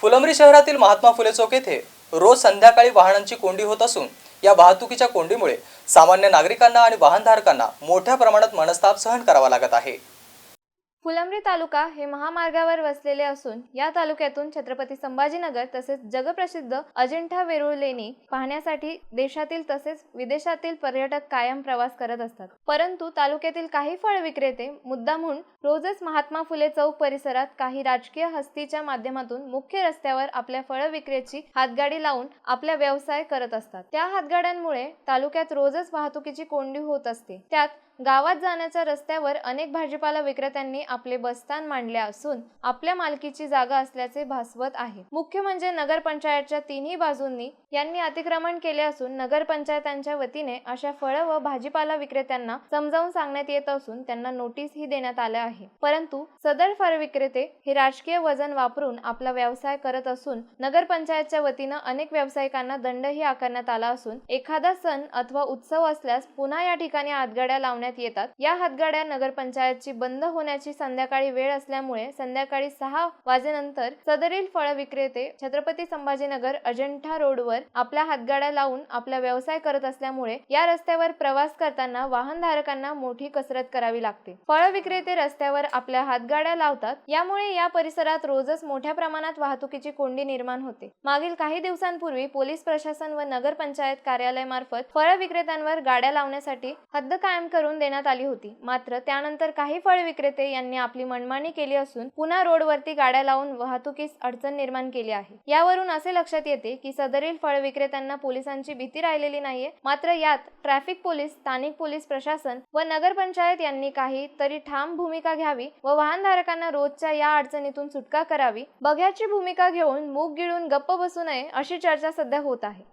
फुलंब्री शहरातील महात्मा फुले चौक येथे रोज संध्याकाळी वाहनांची कोंडी होत असून या वाहतुकीच्या कोंडीमुळे सामान्य नागरिकांना आणि वाहनधारकांना मोठ्या प्रमाणात मनस्ताप सहन करावा लागत आहे. फुलंब्री तालुका हे महामार्गावर वसलेले असून या तालुक्यातून छत्रपती संभाजीनगर तसेच जगप्रसिद्ध अजिंठा वेरूळ लेणी पाहण्यासाठी देशातील तसेच विदेशातील पर्यटक कायम प्रवास करत असतात. परंतु तालुक्यातील काही फळ विक्रेते मुद्दामहून रोजच महात्मा फुले चौक परिसरात काही राजकीय हस्तीच्या माध्यमातून मुख्य रस्त्यावर आपल्या फळ विक्रेची हातगाडी लावून आपला व्यवसाय करत असतात. त्या हातगाड्यांमुळे तालुक्यात रोजच वाहतुकीची कोंडी होत असते. त्यात गावात जाण्याच्या रस्त्यावर अनेक भाजीपाला विक्रेत्यांनी आपले बस्तान मांडले असून आपल्या मालकीची जागा असल्याचे भासवत आहे. मुख्य म्हणजे नगरपंचायतच्या तिन्ही बाजूंनी यांनी अतिक्रमण केले असून नगरपंचायतांच्या वतीने अशा फळं व भाजीपाला विक्रेत्यांना समजावून सांगण्यात येत असून त्यांना नोटीसही देण्यात आल्या आहे. परंतु सदर फळ विक्रेते हे राजकीय वजन वापरून आपला व्यवसाय करत असून नगरपंचायतच्या वतीनं अनेक व्यावसायिकांना दंडही आकारण्यात आला असून एखादा सण अथवा उत्सव असल्यास पुन्हा या ठिकाणी आतगड्या लावण्यात येतात. या हातगाड्या नगरपंचायतची बंद होण्याची संध्याकाळी वेळ असल्यामुळे संध्याकाळी सहा वाजेनंतर सदरील फळ विक्रेते छत्रपती संभाजीनगर अजंठा रोडवर आपल्या हातगाड्या लावून आपला व्यवसाय करत असल्यामुळे या रस्त्यावर प्रवास करताना वाहनधारकांना मोठी कसरत करावी लागते. फळ विक्रेते रस्त्यावर आपल्या हातगाड्या लावतात. यामुळे या परिसरात रोजच मोठ्या प्रमाणात वाहतुकीची कोंडी निर्माण होते. मागील काही दिवसांपूर्वी पोलीस प्रशासन व नगरपंचायत कार्यालयामार्फत फळ विक्रेत्यांवर गाड्या लावण्यासाठी हद्द कायम करून देण्यात आली होती. मात्र त्यानंतर काही फळ विक्रेते यांनी आपली मनमानी केली असून पुन्हा रोडवरती गाड्या लावून वाहतुकीस अडचण निर्माण केली आहे. यावरून असे लक्षात येते की सदरील फळ विक्रेत्यांना पोलिसांची भीती राहिलेली नाहीये. मात्र यात ट्रॅफिक पोलीस स्थानिक पोलीस प्रशासन व नगरपंचायत यांनी काही तरी ठाम भूमिका घ्यावी व वाहनधारकांना रोजच्या या अडचणीतून सुटका करावी. बघ्याची भूमिका घेऊन मूग गिळून गप्प बसू नये अशी चर्चा सध्या होत आहे.